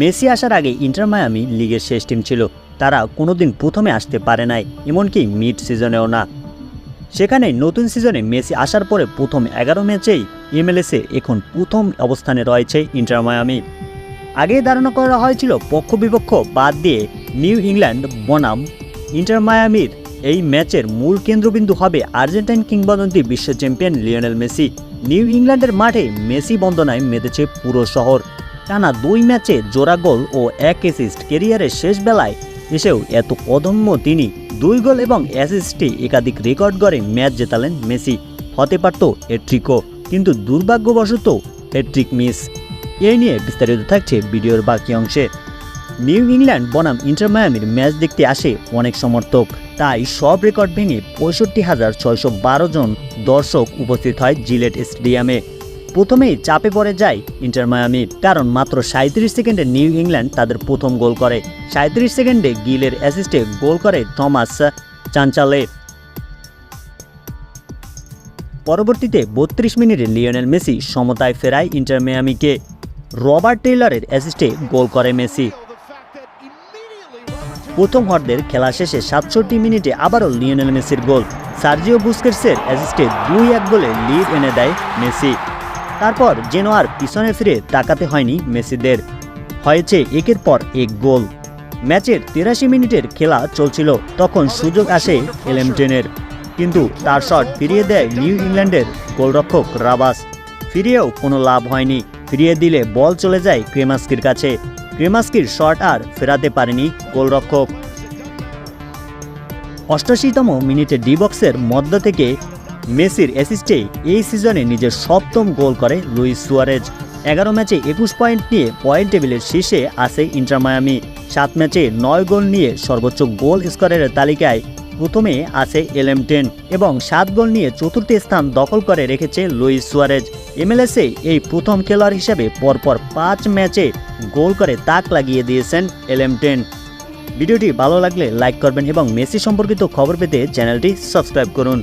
Messi আসার আগে inter Miami লিগের শেষ টিম ছিল। তারা কোনোদিন প্রথমে আসতে পারে নাই, এমনকি মিড সিজনেও না। সেখানে নতুন সিজনে মেসি আসার পরে প্রথম এগারো ম্যাচেই এমএলএসে এখন প্রথম অবস্থানে রয়েছে ইন্টার মায়ামি। আগে ধারণা করা হয়েছিল পক্ষ বিপক্ষ বাদ দিয়ে নিউ ইংল্যান্ড, বনাম, ইন্টার মায়ামির এই ম্যাচের মূল কেন্দ্রবিন্দু হবে আর্জেন্টাইন কিংবদন্তি বিশ্ব চ্যাম্পিয়ন লিওনেল মেসি। নিউ ইংল্যান্ডের মাঠে মেসি বন্দনায় মেতেছে পুরো শহর। টানা দুই ম্যাচে জোড়া গোল ও এক অ্যাসিস্ট কেরিয়ারের শেষ বেলায় এসেও এত অদম্য তিনি। দুই গোল এবং অ্যাসিস্টে একাধিক রেকর্ড গড়ে ম্যাচ জেতালেন মেসি। হতে পারত হ্যাট্রিকও কিন্তু দুর্ভাগ্যবশত হ্যাট্রিক মিস এই নিয়ে বিস্তারিত থাকছে ভিডিওর বাকি অংশে। নিউ ইংল্যান্ড বনাম ইন্টার মায়ামির ম্যাচ দেখতে আসে অনেক সমর্থক। তাই সব রেকর্ড ভেঙে পঁয়ষট্টি হাজার ছয়শো জন দর্শক উপস্থিত হয় জিলেট স্টেডিয়ামে। প্রথমেই চাপে পড়ে যায় ইন্টার মায়ামি, কারণ মাত্র সাঁত্রিশ সেকেন্ডে নিউ ইংল্যান্ড তাদের প্রথম গোল করে। সাঁত্রিশ সেকেন্ডে গিলের অ্যাসিস্টে গোল করে থমাস চাঞ্চালে পরবর্তীতে বত্রিশ মিনিটে লিওনেল মেসি সমতায় ফেরায় ইন্টার মিয়ামিকে। রবার্ট টেইলরের অ্যাসিস্টে গোল করে মেসি। প্রথম হর্দের খেলা শেষে সাতষট্টি মিনিটে আবারও লিওনেল মেসির গোল। সার্জিও বুস্কেটসের অ্যাসিস্টে দুই এক গোলে লিড এনে দেয় মেসি। তারপর যেন আর পিছনে ফিরে তাকাতে হয়নি মেসিদের। হয়েছে একের পর এক গোল। ম্যাচের তিরাশি মিনিটের খেলা চলছিল, তখন সুযোগ আসে এলেমটেনের। কিন্তু তার শট ফিরিয়ে দেয় নিউ ইংল্যান্ডের গোলরক্ষক রাবাস। ফিরিয়েও কোনো লাভ হয়নি। ফিরিয়ে দিলে বল চলে যায় ক্রেমাস্কির কাছে। ক্রেমাস্কির শট আর ফেরাতে পারেনি গোলরক্ষক। অষ্টাশিতম মিনিটে ডি বক্সের মধ্য থেকে মেসির অ্যাসিস্টে এই সিজনে নিজের সপ্তম গোল করে লুইস সুয়ারেজ। এগারো ম্যাচে একুশ পয়েন্ট নিয়ে পয়েন্ট টেবিলের শীর্ষে আছে ইন্টার মায়ামি। সাত ম্যাচে নয় গোল নিয়ে সর্বোচ্চ গোল স্কোরের তালিকায় প্রথমে আছে এলএমটেন এবং সাত গোল নিয়ে চতুর্থ স্থান দখল করে রেখেছে লুইস সুয়ারেজ। এমএলএসে এই প্রথম খেলোয়াড় হিসেবে পরপর পাঁচ ম্যাচে গোল করে তাক লাগিয়ে দিয়েছেন এলএমটেন ভিডিওটি ভালো লাগলে লাইক করবেন এবং মেসি সম্পর্কিত খবর পেতে চ্যানেলটি সাবস্ক্রাইব করুন।